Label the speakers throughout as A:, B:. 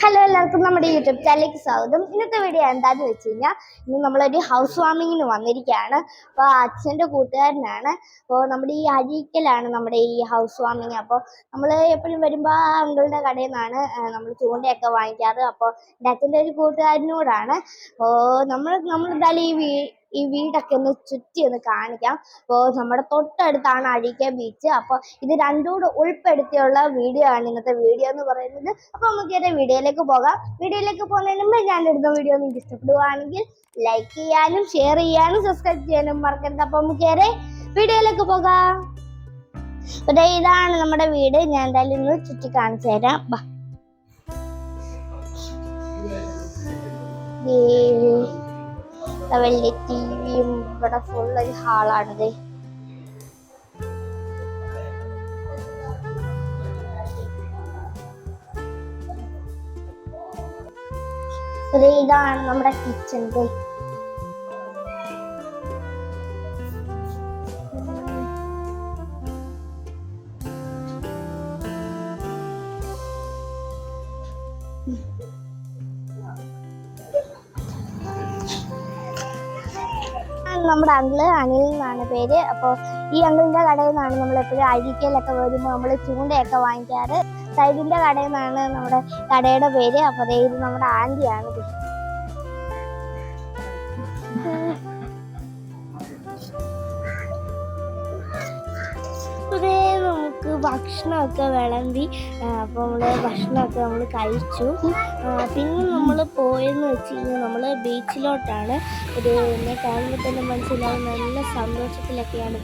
A: Hello എല്ലാവർക്കും നമ്മുടെ YouTube ചാനലിലേക്ക് സ്വാഗതം. ഇന്നത്തെ വീഡിയോ എന്താന്ന് വെച്ച് കഴിഞ്ഞാൽ ഇന്ന് നമ്മളൊരു ഹൗസ് വാമിങ്ങിന് വന്നിരിക്കുകയാണ്. അപ്പോൾ അച്ഛന്റെ കൂട്ടുകാരനാണ്. അപ്പോൾ നമ്മുടെ ഈ അഴീക്കലാണ് നമ്മുടെ ഈ ഹൗസ് വാമിങ് അപ്പോൾ നമ്മൾ എപ്പോഴും വരുമ്പോൾ ആ അങ്കിളുടെ കടയിൽ നിന്നാണ് നമ്മൾ ചൂണ്ടയൊക്കെ വാങ്ങിക്കാറ്. അപ്പോൾ എന്റെ അച്ഛന്റെ ഒരു കൂട്ടുകാരനോടാണ്. അപ്പോൾ നമ്മൾ നമ്മൾ എന്തായാലും ഈ ഈ വീടൊക്കെ ഒന്ന് ചുറ്റി ഒന്ന് കാണിക്കാം. അപ്പോൾ നമ്മുടെ തൊട്ടടുത്താണ് അഴീക്ക ബീച്ച് അപ്പോൾ ഇത് രണ്ടും കൂടെ ഉൾപ്പെടുത്തിയുള്ള വീഡിയോ ആണ് ഇന്നത്തെ വീഡിയോ എന്ന് പറയുന്നത്. അപ്പോൾ നമുക്ക് ഇതിന്റെ വീഡിയോയിലേക്ക് പോകാം. വീഡിയോയിലേക്ക് പോകുന്നതിന് മുമ്പ് ഞാൻ ഇടുന്ന വീഡിയോ നിങ്ങൾക്ക് ഇഷ്ടപ്പെടുവാണെങ്കിൽ ലൈക്ക് ചെയ്യാനും ഷെയർ ചെയ്യാനും സബ്സ്ക്രൈബ് ചെയ്യാനും മറക്കരുത്. അപ്പോൾ നമുക്ക് ഏറെ വീഡിയോയിലേക്ക് പോകാം. ഇതാണ് നമ്മുടെ വീട്. ഞാൻ എന്തായാലും ഇന്ന് ചുറ്റി കാണിച്ചു തരാം. ബാ. വലിയ ടി വിയും ഇവിടെ ഫുൾ ഒരു ഹാളാണിത് ഇതാണ് നമ്മുടെ കിച്ചൺ നമ്മുടെ അങ്കിൾ അനിൽ എന്നാണ് പേര്. അപ്പോൾ ഈ അങ്കിളിന്റെ കടയിൽ നിന്നാണ് നമ്മൾ എപ്പോഴും അഴിക്കലൊക്കെ വരുമ്പോൾ നമ്മൾ ചൂണ്ടയൊക്കെ വാങ്ങിക്കാറ്. സൈഡിന്റെ കടയിൽ നിന്നാണ് നമ്മുടെ കടയുടെ പേര്. അപ്പോൾ ഇത് നമ്മുടെ ആന്റിയാണ് ഭക്ഷണമൊക്കെ വിളമ്പി അപ്പോൾ നമ്മൾ ഭക്ഷണമൊക്കെ നമ്മൾ കഴിച്ചു. പിന്നെ നമ്മൾ പോയെന്ന് വെച്ച് കഴിഞ്ഞാൽ നമ്മൾ ബീച്ചിലോട്ടാണ്. ഒരു എന്നെ കാണുമ്പോൾ തന്നെ മനസ്സിലാവും നല്ല സന്തോഷത്തിലൊക്കെയാണ്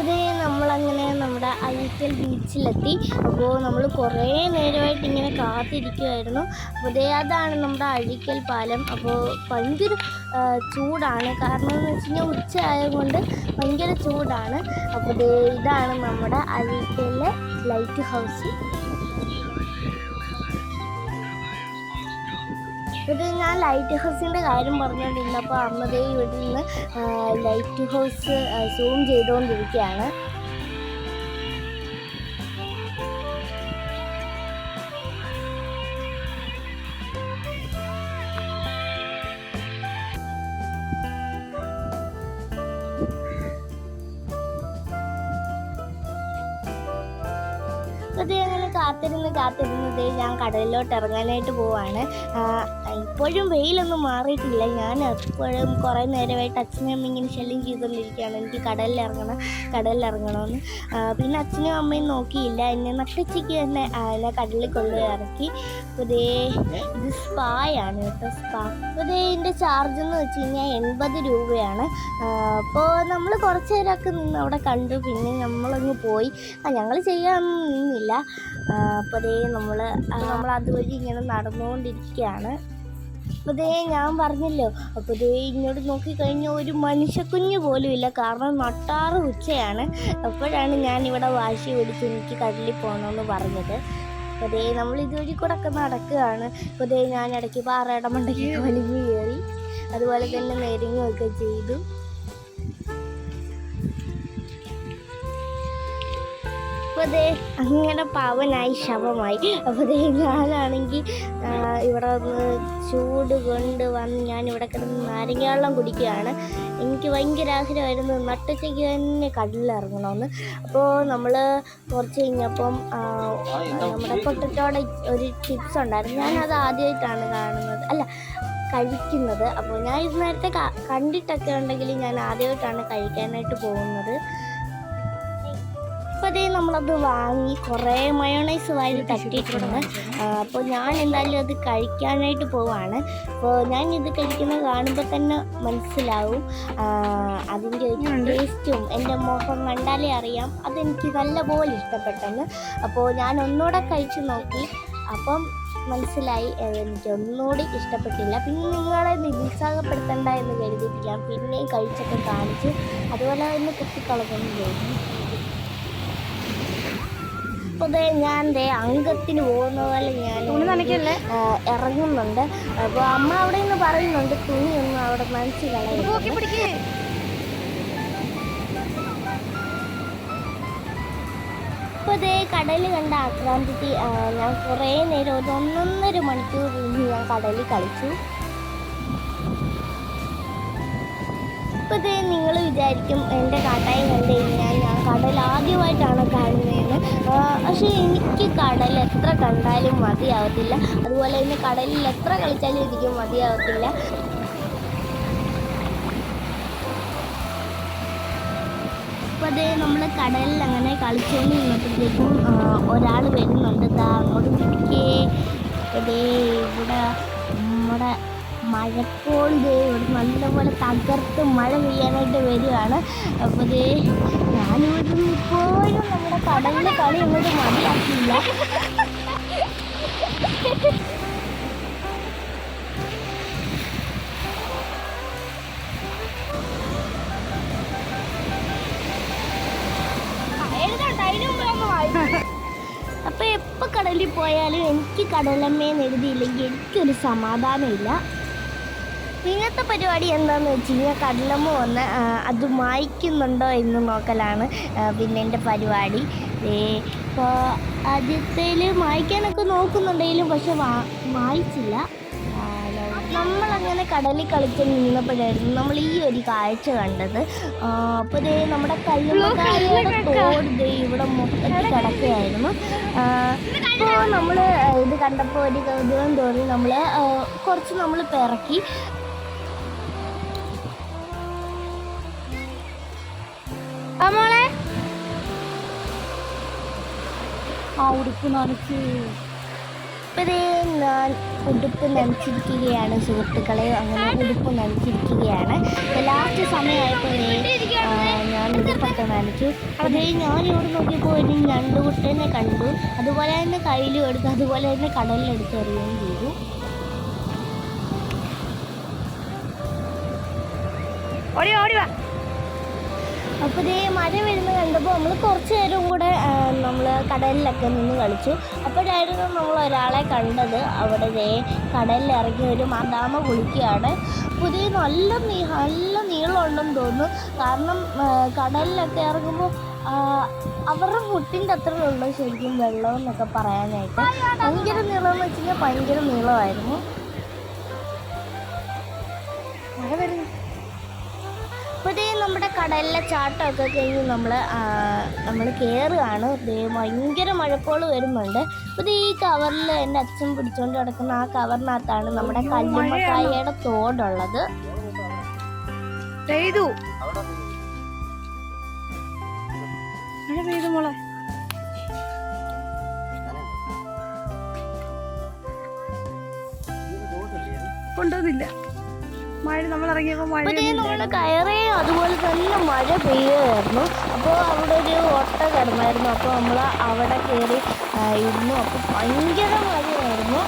A: ഇതേ നമ്മളങ്ങനെ നമ്മുടെ അഴീക്കൽ ബീച്ചിലെത്തി. അപ്പോൾ നമ്മൾ കുറേ നേരമായിട്ട് ഇങ്ങനെ കാത്തിരിക്കുമായിരുന്നു അപ്പോൾ അതാണ് നമ്മുടെ അഴീക്കൽ പാലം. അപ്പോൾ ഭയങ്കര ചൂടാണ്. കാരണം എന്ന് വെച്ച് കഴിഞ്ഞാൽ ഉച്ച ആയതുകൊണ്ട് ഭയങ്കര ചൂടാണ്. അപ്പോൾ ഇതാണ് നമ്മുടെ അഴീക്കലിലെ ലൈറ്റ് ഹൗസ്. ഇത് ഞാൻ ലൈറ്റ് ഹൗസിന്റെ കാര്യം പറഞ്ഞുകൊണ്ടിരുന്നപ്പോൾ അമ്മതേ ഇവിടെ നിന്ന് ലൈറ്റ് ഹൗസ് സൂം ചെയ്തുകൊണ്ടിരിക്കുകയാണ് അത് ഞങ്ങൾ കാത്തിരുന്ന് കാത്തിരുന്നത് ഞാൻ കടലിലോട്ട് ഇറങ്ങാനായിട്ട് പോവാണ്. ഇപ്പോഴും വെയിലൊന്നും മാറിയിട്ടില്ല. ഞാൻ എപ്പോഴും കുറേ നേരമായിട്ട് അച്ഛനും അമ്മ ഇങ്ങനെ ശല്യം ചെയ്തുകൊണ്ടിരിക്കുകയാണ്. എനിക്ക് കടലിൽ ഇറങ്ങണം കടലിൽ ഇറങ്ങണമെന്ന് പിന്നെ അച്ഛനും അമ്മയും നോക്കിയില്ല. എന്നെ നട്ടുച്ചയ്ക്ക് തന്നെ എന്നെ കടലിൽ കൊണ്ടുപോയി ഇറക്കി. ദേ ഇത് സ്പായാണ് കേട്ടോ സ്പാ. പുതിയ ഇതിന്റെ ചാർജ് എന്ന് വെച്ച് കഴിഞ്ഞാൽ എൺപത് രൂപയാണ്. അപ്പോൾ നമ്മൾ കുറച്ച് നേരമൊക്കെ നിന്ന് അവിടെ കണ്ടു. പിന്നെ നമ്മളങ്ങ് പോയി. ഞങ്ങൾ ചെയ്യാൻ നിന്നില്ല അപ്പോൾ ദേ നമ്മൾ നമ്മൾ അതുവഴി ഇങ്ങനെ നടന്നുകൊണ്ടിരിക്കുകയാണ് അപ്പോൾ ദേ ഞാൻ പറഞ്ഞല്ലോ അപ്പോൾ ദേ ഇങ്ങോട്ട് നോക്കിക്കഴിഞ്ഞാൽ ഒരു മനുഷ്യക്കുഞ്ഞ് പോലും ഇല്ല കാരണം നട്ടാറ് ഉച്ചയാണ്. അപ്പോഴാണ് ഞാൻ ഇവിടെ വാശി പിടിച്ച് എനിക്ക് കടലിൽ പോകണമെന്ന് പറഞ്ഞത്. അപ്പോൾ ദേ നമ്മൾ ഇതുവഴി കൂടെ ഒക്കെ നടക്കുകയാണ്. അപ്പോൾ ദേ ഞാൻ ഇടയ്ക്ക് പാറയുടെ മണ്ടയ്ക്ക് വലിഞ്ഞു കയറി അതുപോലെ തന്നെ നേരിങ്ങുകയൊക്കെ ചെയ്തു. അപ്പോൾ അങ്ങനെ പാവനായി ശവമായി. അപ്പോൾ ഞാനാണെങ്കിൽ ഇവിടെ വന്ന് ചൂട് കൊണ്ട് വന്ന് ഞാൻ ഇവിടെ കിടന്ന് നാരങ്ങ വെള്ളം കുടിക്കുകയാണ്. എനിക്ക് ഭയങ്കര ആഗ്രഹമായിരുന്നു നട്ടുച്ചയ്ക്ക് തന്നെ കടലിലിറങ്ങണമെന്ന്. അപ്പോൾ നമ്മൾ കുറച്ച് കഴിഞ്ഞപ്പം നമ്മുടെ പൊട്ടറ്റോടെ ഒരു ടിപ്സ് ഉണ്ടായിരുന്നു. ഞാനത് ആദ്യമായിട്ടാണ് കാണുന്നത്. അല്ല കഴിക്കുന്നത്. അപ്പോൾ ഞാൻ ഇത് നേരത്തെ കണ്ടിട്ടൊക്കെ ഉണ്ടെങ്കിൽ ഞാൻ ആദ്യമായിട്ടാണ് കഴിക്കാനായിട്ട് പോകുന്നത്. അപ്പോൾ അതേ നമ്മളത് വാങ്ങി കുറേ മയോണൈസ് വാരി തട്ടിയിട്ടുണ്ട്. അപ്പോൾ ഞാൻ എന്തായാലും അത് കഴിക്കാനായിട്ട് പോവാണ്. അപ്പോൾ ഞാൻ ഇത് കഴിക്കുന്നത് കാണുമ്പോൾ തന്നെ മനസ്സിലാവും. അതിന്റെ ടേസ്റ്റും എന്റെ മുഖം കണ്ടാലേ അറിയാം. അതെനിക്ക് നല്ലപോലെ ഇഷ്ടപ്പെട്ടെന്ന്. അപ്പോൾ ഞാൻ ഒന്നുകൂടെ കഴിച്ചു നോക്കി. അപ്പം മനസ്സിലായി എനിക്ക് ഒന്നുകൂടി ഇഷ്ടപ്പെട്ടില്ല. പിന്നെ നിങ്ങളെ നിരുത്സാഹപ്പെടുത്തണ്ട എന്ന് കരുതിയിട്ടില്ല. പിന്നെയും കഴിച്ചൊക്കെ കാണിച്ച് അതുപോലെ തന്നെ കുത്തിക്കളഞ്ഞു ചെയ്തു. അപ്പോൾ ഞാൻ ദേ അംഗത്തിന് പോകുന്ന പോലെ ഞാൻ
B: തുണി നനയ്ക്കല്ലേ?
A: ഇറങ്ങുന്നുണ്ട്. അപ്പോൾ അമ്മ അവിടെ നിന്ന് പറയുന്നുണ്ട് ഒന്ന് അവിടെ
B: മനസ്സിലായി
A: ഇപ്പോൾ ദേ കടൽ കണ്ട ആക്രാന്തിക്ക് ഞാൻ കുറേ നേരം ഒരു ഒന്നൊന്നര മണിക്കൂർ കഴിഞ്ഞ് ഞാൻ കടലിൽ കളിച്ചു. ഇപ്പോൾ നിങ്ങൾ വിചാരിക്കും എന്റെ കാട്ടായി കണ്ടു കഴിഞ്ഞാൽ ഞാൻ കടൽ ആദ്യമായിട്ടാണ് പക്ഷേ എനിക്ക് കടൽ എത്ര കണ്ടാലും മതിയാവത്തില്ല. അതുപോലെ തന്നെ കടലിൽ എത്ര കളിച്ചാലും എനിക്ക് മതിയാവത്തില്ല. അപ്പോൾ അതേ നമ്മൾ കടലിൽ അങ്ങനെ കളിച്ചുകൊണ്ട് നിന്നപ്പോഴത്തേക്കും ഒരാൾ വരുന്നുണ്ട്. ദാ അങ്ങോട്ട് പിടിക്കേ അതേ ഇവിടെ നമ്മുടെ മഴക്കോൾ ദേ ഇവിടെ നല്ലപോലെ തകർത്ത് മഴ പെയ്യാനായിട്ട് വരികയാണ്. അപ്പോൾ ദേ നിന്ന് ഇപ്പോഴും നമ്മുടെ കടലിലെ കളി ഇങ്ങോട്ട് മനസ്സിലാക്കിയില്ല. അപ്പൊ എപ്പോ കടലിൽ പോയാലും എനിക്ക് കടലമ്മേന്ന് എഴുതിയില്ലെങ്കിൽ എനിക്കൊരു സമാധാനമില്ല. ഇന്നത്തെ പരിപാടി എന്താന്ന് വെച്ച് കഴിഞ്ഞാൽ കടലമ്മ വന്ന് അത് മായ്ക്കുന്നുണ്ടോ എന്ന് നോക്കലാണ് പിന്നെ എന്റെ പരിപാടി. ഇപ്പോൾ ആദ്യത്തേൽ മായ്ക്കാനൊക്കെ നോക്കുന്നുണ്ടെങ്കിലും പക്ഷെ വാ- മായ്ച്ചില്ല. നമ്മളങ്ങനെ കടലിൽ കളിച്ച് നിന്നപ്പോഴായിരുന്നു നമ്മൾ ഈ ഒരു കാഴ്ച കണ്ടത്. അപ്പോൾ ദേ നമ്മുടെ കല്ലുമ്മക്കാരുടെ തോട് ദേ ഇവിടെ മൊത്തത്തിൽ കിടക്കുകയായിരുന്നു. അപ്പോൾ നമ്മൾ ഇത് കണ്ടപ്പോൾ ഒരു കൗതുകം തോന്നി നമ്മൾ കുറച്ച് നമ്മൾ പിറക്കി
B: മോളെ. ആ ഉടുപ്പ് നനച്ച്.
A: ഞാൻ ഉടുപ്പ് നനച്ചിരിക്കുകയാണ് സുഹൃത്തുക്കളെ. അങ്ങനെ ഉടുപ്പ് നനച്ചിരിക്കുകയാണ്. ലാസ്റ്റ് ആ, ഞാൻ ഉടുപ്പൊക്കെ നനച്ചു. അതേ ഞാൻ ഇവിടെ നോക്കിയപ്പോൾ ഒരു ഞണ്ടുകുട്ടനെ കണ്ടു. അതുപോലെ തന്നെ കയ്യിലും എടുത്തു അതുപോലെ തന്നെ കടലിലെടുത്ത് എറിയുകയും ചെയ്തു.
B: ഓടി ഓടി വാ.
A: അപ്പോൾ ഇതേ മഴ വരുന്ന കണ്ടപ്പോൾ നമ്മൾ കുറച്ച് നേരം കൂടെ നമ്മൾ കടലിലൊക്കെ നിന്ന് കളിച്ചു. അപ്പോഴായിരുന്നു നമ്മൾ ഒരാളെ കണ്ടത്. അവിടെ ഇതേ കടലിൽ ഇറങ്ങി ഒരു മദാമ കുളിക്കുകയാണ്. പുതിയ നല്ല നല്ല നീളമുണ്ടെന്ന് തോന്നുന്നു. കാരണം കടലിലൊക്കെ ഇറങ്ങുമ്പോൾ അവരുടെ മുട്ടിന്റെ അത്ര ഉള്ളൂ ശരിക്കും വെള്ളം എന്നൊക്കെ പറയാനായിട്ട്. ഭയങ്കര നീളം എന്ന് വെച്ച് ഭയങ്കര നീളമായിരുന്നു. മഴ വരുന്നു. അപ്പോൾ ഇതേ നമ്മുടെ കടലിലെ ചാട്ടമൊക്കെ കഴിഞ്ഞ് നമ്മൾ നമ്മൾ കയറുകയാണ് ഭയങ്കര മഴക്കോൾ വരുന്നുണ്ട്. അപ്പോൾ ഈ കവറിൽ എന്റെ അച്ഛൻ പിടിച്ചുകൊണ്ട് കിടക്കുന്ന ആ കവറിനകത്താണ് നമ്മുടെ കല്ലുമ്മക്കായയുടെ തോടുള്ളത്.
B: പെയ്തു. മഴ പെയ്തു മോളെ. കൊണ്ടുവന്നില്ല. മഴ നമ്മൾ ഇറങ്ങിയപ്പോ മഴ
A: നമ്മൾ അതുപോലെ തന്നെ മഴ പെയ്യുമായിരുന്നു അപ്പോൾ അവിടെ ഒരു ഒട്ട കിടന്നായിരുന്നു. അപ്പോൾ നമ്മൾ അവിടെ കയറി ഇരുന്നു. അപ്പോൾ ഭയങ്കര മഴയായിരുന്നു.